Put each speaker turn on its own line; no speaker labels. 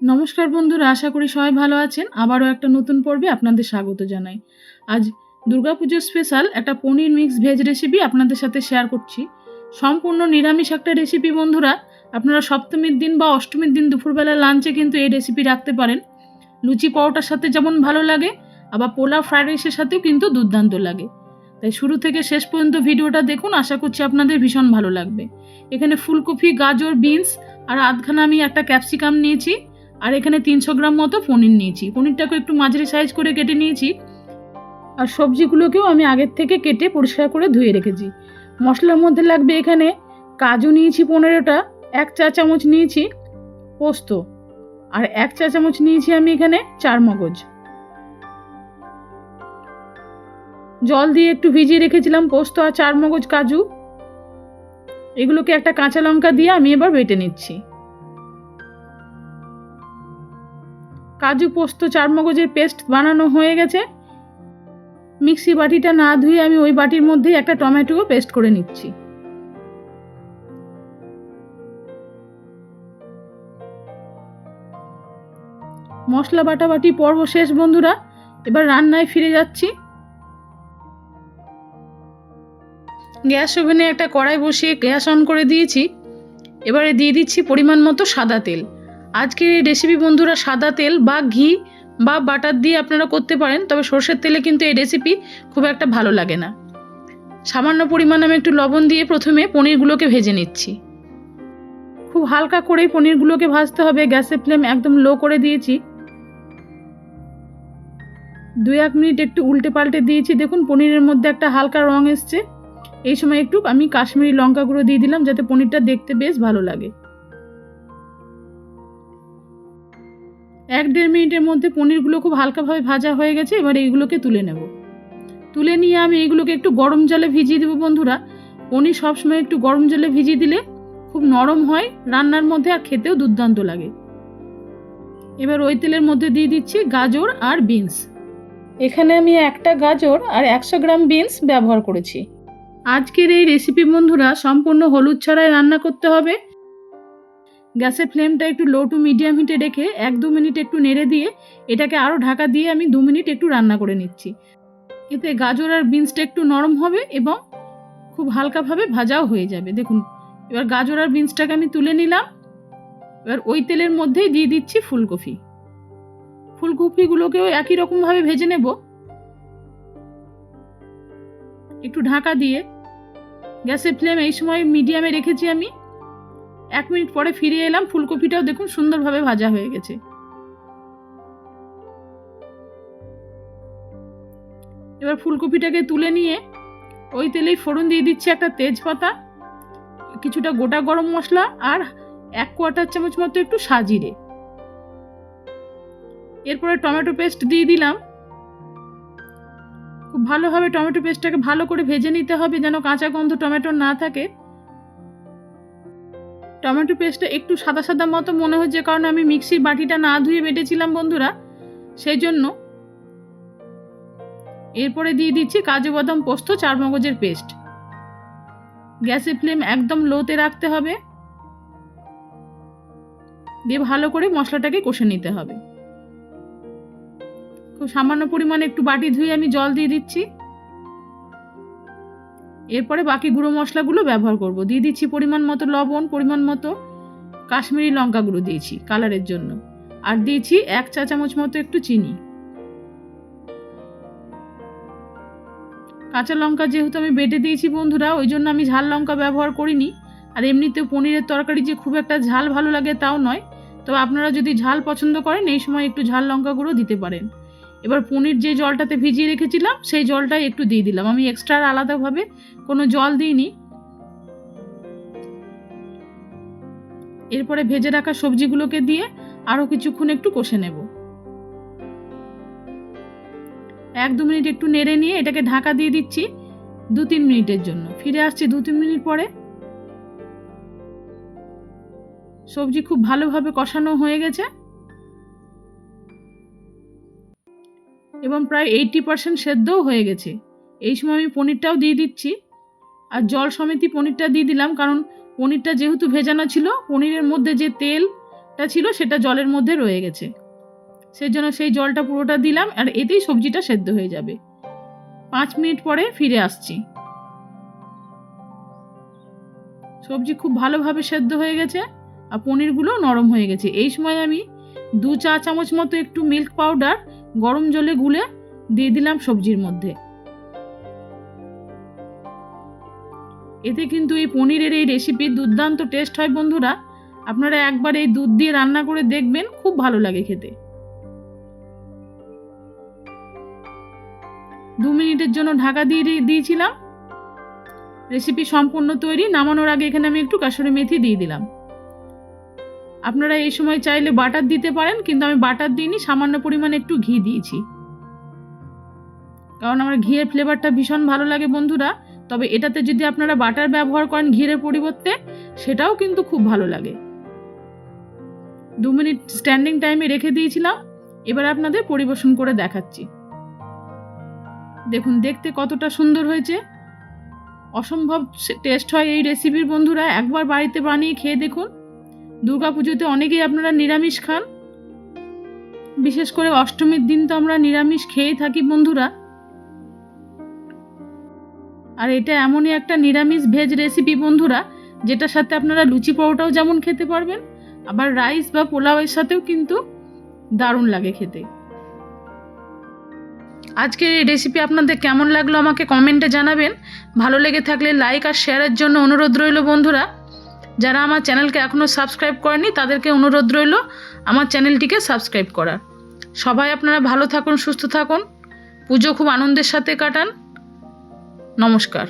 নমস্কার বন্ধুরা, আশা করি সবাই ভালো আছেন। আবারও একটা নতুন পর্বে আপনাদের স্বাগত জানাই। আজ দুর্গাপুজোর স্পেশাল একটা পনির মিক্স ভেজ রেসিপি আপনাদের সাথে শেয়ার করছি। সম্পূর্ণ নিরামিষ একটা রেসিপি বন্ধুরা, আপনারা সপ্তমীর দিন বা অষ্টমীর দিন দুপুরবেলা লাঞ্চে কিন্তু এই রেসিপি রাখতে পারেন। লুচি পরোটার সাথে যেমন ভালো লাগে, আবার পোলাও ফ্রাইড রাইসের সাথেও কিন্তু দুর্দান্ত লাগে। তাই শুরু থেকে শেষ পর্যন্ত ভিডিওটা দেখুন, আশা করছি আপনাদের ভীষণ ভালো লাগবে। এখানে ফুলকপি, গাজর বিনস আর আধখানা আমি একটা ক্যাপসিকাম নিয়েছি। আর এখানে তিনশো গ্রাম মতো পনির নিয়েছি। পনিরটাকে একটু মাঝারি সাইজ করে কেটে নিয়েছি। আর সবজিগুলোকেও আমি আগের থেকে কেটে পরিষ্কার করে ধুয়ে রেখেছি। মশলার মধ্যে লাগবে এখানে কাজু নিয়েছি পনেরোটা, এক চা চামচ নিয়েছি পোস্ত, আর এক চা চামচ নিয়েছি আমি এখানে চার মগজ। জল দিয়ে একটু ভিজিয়ে রেখেছিলাম পোস্ত আর চার মগজ কাজু। এগুলোকে একটা কাঁচা লঙ্কা দিয়ে আমি এবার বেটে নিচ্ছি। কাজু পোস্ত, চারমগজের পেস্ট বানানো হয়ে গেছে। মিক্সি বাটিটা না ধুয়ে আমি ওই বাটির মধ্যেই একটা টমেটোও পেস্ট করে নিচ্ছি। মশলা বাটাবাটি পর্ব শেষ, বন্ধুরা। এবার রান্নায় ফিরে যাচ্ছি। গ্যাস ওভেনে একটা কড়াই বসিয়ে গ্যাস অন করে দিয়েছি। এবারে দিয়ে দিচ্ছি পরিমাণ মতো সাদা তেল। আজকের এই রেসিপি বন্ধুরা সাদা তেল বা ঘি বা বাটার দিয়ে আপনারা করতে পারেন, তবে সর্ষের তেলে কিন্তু এই রেসিপি খুব একটা ভালো লাগে না। সামান্য পরিমাণ আমি একটু লবণ দিয়ে প্রথমে পনিরগুলোকে ভেজে নিচ্ছি। খুব হালকা করেই পনিরগুলোকে ভাজতে হবে, গ্যাসের ফ্লেম একদম লো করে দিয়েছি। দু এক মিনিট একটু উল্টে পাল্টে দিয়েছি। দেখুন, পনিরের মধ্যে একটা হালকা রং এসছে। এই সময় একটু আমি কাশ্মীরি লঙ্কা গুঁড়ো দিয়ে দিলাম, যাতে পনিরটা দেখতে বেশ ভালো লাগে। এক দেড় মিনিটের মধ্যে পনিরগুলো খুব হালকাভাবে ভাজা হয়ে গেছে, এবার এইগুলোকে তুলে নেব। তুলে নিয়ে আমি এইগুলোকে একটু গরম জলে ভিজিয়ে দেবো বন্ধুরা। পনির সবসময় একটু গরম জলে ভিজিয়ে দিলে খুব নরম হয়, রান্নার মধ্যে আর খেতেও দুর্দান্ত লাগে। এবার ওই তেলের মধ্যে দিয়ে দিচ্ছি গাজর আর বিনস। এখানে আমি একটা গাজর আর একশো গ্রাম বিনস ব্যবহার করেছি। আজকের এই রেসিপি বন্ধুরা সম্পূর্ণ হলুদ ছাড়াই রান্না করতে হবে। গ্যাসের ফ্লেমটা একটু লো টু মিডিয়াম হিটে রেখে এক দু মিনিট একটু নেড়ে দিয়ে এটাকে আরও ঢাকা দিয়ে আমি দু মিনিট একটু রান্না করে নিচ্ছি। এতে গাজর আর বিনসটা একটু নরম হবে এবং খুব হালকাভাবে ভাজাও হয়ে যাবে। দেখুন, এবার গাজর আর বিনসটাকে আমি তুলে নিলাম। এবার ওই তেলের মধ্যেই দিয়ে দিচ্ছি ফুলকপি। ফুলকপিগুলোকেও একই রকমভাবে ভেজে নেব। একটু ঢাকা দিয়ে গ্যাসের ফ্লেম এই সময় মিডিয়ামে রেখেছি আমি। এক মিনিট পরে ফিরে এলাম, ফুলকপিটাও দেখুন সুন্দরভাবে ভাজা হয়ে গেছে। এবার ফুলকপিটাকে তুলে নিয়ে ওই তেলেই ফোড়ন দিয়ে দিচ্ছি একটা তেজপাতা, কিছুটা গোটা গরম মশলা আর এক কোয়াটার চামচ মতো একটু সাজিরে এরপরে টমেটো পেস্ট দিয়ে দিলাম। খুব ভালোভাবে টমেটো পেস্টটাকে ভালো করে ভেজে নিতে হবে যেন কাঁচা গন্ধ টমেটো না থাকে। টমেটো পেস্টটা একটু সাদা সাদা মতো মনে হচ্ছে কারণ আমি মিক্সির বাটিটা না ধুয়ে বেটেছিলাম বন্ধুরা। সেই জন্য এরপরে দিয়ে দিচ্ছি কাজু বাদাম পোস্ত, চার মগজের পেস্ট। গ্যাসের ফ্লেম একদম লোতে রাখতে হবে। দিয়ে ভালো করে মশলাটাকে কষে নিতে হবে। খুব সামান্য পরিমাণে একটু বাটি ধুয়ে আমি জল দিয়ে দিচ্ছি। এরপরে বাকি গুঁড়ো মশলাগুলো ব্যবহার করব। দিয়ে দিচ্ছি পরিমাণ মতো লবণ, পরিমাণ মতো কাশ্মীরি লঙ্কা গুঁড়ো দিয়েছি কালারের জন্য। আর দিয়েছি এক চা চামচ মতো একটু চিনি। কাঁচা লঙ্কা যেহেতু আমি বেটে দিয়েছি বন্ধুরা, ওই জন্য আমি ঝাল লঙ্কা ব্যবহার করিনি। আর এমনিতেও পনিরের তরকারি যে খুব একটা ঝাল ভালো লাগে তাও নয়। তবে আপনারা যদি ঝাল পছন্দ করেন, এই সময় একটু ঝাল লঙ্কা গুঁড়ো দিতে পারেন। এবার পনির যে জলটাতে ভিজিয়ে রেখেছিলাম, সেই জলটাই একটু দিয়ে দিলাম। আমি এক্সট্রা আলাদাভাবে কোনো জল দিইনি। এরপরে ভেজে রাখা সবজিগুলোকে দিয়ে আরও কিছুক্ষণ একটু কষে নেব। এক দু মিনিট একটু নেড়ে নিয়ে এটাকে ঢাকা দিয়ে দিচ্ছি দু তিন মিনিটের জন্য। ফিরে আসছি দু তিন মিনিট পরে। সবজি খুব ভালোভাবে কষানো হয়ে গেছে। এবং প্রায় এইটটি পার্সেন্ট সেদ্ধও হয়ে গেছে। এই সময় আমি পনিরটাও দিয়ে দিচ্ছি। আর জল সমেতি পনিরটা দিয়ে দিলাম, কারণ পনিরটা যেহেতু ভেজানো ছিল, পনিরের মধ্যে যে তেলটা ছিল সেটা জলের মধ্যে রয়ে গেছে। সেই জন্য সেই জলটা পুরোটা দিলাম, আর এতেই সবজিটা সেদ্ধ হয়ে যাবে। পাঁচ মিনিট পরে ফিরে আসছি। সবজি খুব ভালোভাবে সেদ্ধ হয়ে গেছে, আর পনিরগুলো নরম হয়ে গেছে। এই সময় আমি দু চা চামচ মতো একটু মিল্ক পাউডার গরম জলে গুলে দিয়ে দিলাম সবজির মধ্যে। এতে কিন্তু এই পনিরের এই রেসিপি দুর্দান্ত টেস্ট হয় বন্ধুরা। আপনারা একবার এই দুধ দিয়ে রান্না করে দেখবেন, খুব ভালো লাগে খেতে। দু মিনিটের জন্য ঢাকা দিয়ে দিয়েছিলাম। রেসিপি সম্পূর্ণ তৈরি, নামানোর আগে এখানে আমি একটু কাসুরি মেথি দিয়ে দিলাম। আপনারা এই সময় চাইলে বাটার দিতে পারেন, কিন্তু আমি বাটার দিইনি, সামান্য পরিমাণে একটু ঘি দিয়েছি। কারণ আমার ঘিয়ের ফ্লেভারটা ভীষণ ভালো লাগে বন্ধুরা, তবে এটাতে যদি আপনারা বাটার ব্যবহার করেন ঘিয়ের পরিবর্তে, সেটাও কিন্তু খুব ভালো লাগে। দু মিনিট স্ট্যান্ডিং টাইমে রেখে দিয়েছিলাম, এবার আপনাদের পরিবেশন করে দেখাচ্ছি। দেখুন, দেখতে কতটা সুন্দর হয়েছে। অসম্ভব টেস্ট হয় এই রেসিপির বন্ধুরা, একবার বাড়িতে বানিয়ে খেয়ে দেখুন। দুর্গাপুজোতে অনেকেই আপনারা নিরামিষ খান। বিশেষ করে অষ্টমীর দিন তো আমরা নিরামিষ খেয়েই থাকি বন্ধুরা। আর এটা এমনই একটা নিরামিষ ভেজ রেসিপি বন্ধুরা, যেটার সাথে আপনারা লুচি পরোটাও যেমন খেতে পারবেন, আবার রাইস বা পোলাওয়ের সাথেও কিন্তু দারুণ লাগে খেতে। আজকের এই রেসিপি আপনাদের কেমন লাগল আমাকে কমেন্টে জানাবেন। ভালো লেগে থাকলে লাইক আর শেয়ারের জন্য অনুরোধ রইল বন্ধুরা। যারা আমার চ্যানেলকে এখনও সাবস্ক্রাইব করেনি, তাদেরকে অনুরোধ রইল আমার চ্যানেলটিকে সাবস্ক্রাইব করার। সবাই আপনারা ভালো থাকুন, সুস্থ থাকুন। পুজো খুব আনন্দের সাথে কাটান। নমস্কার।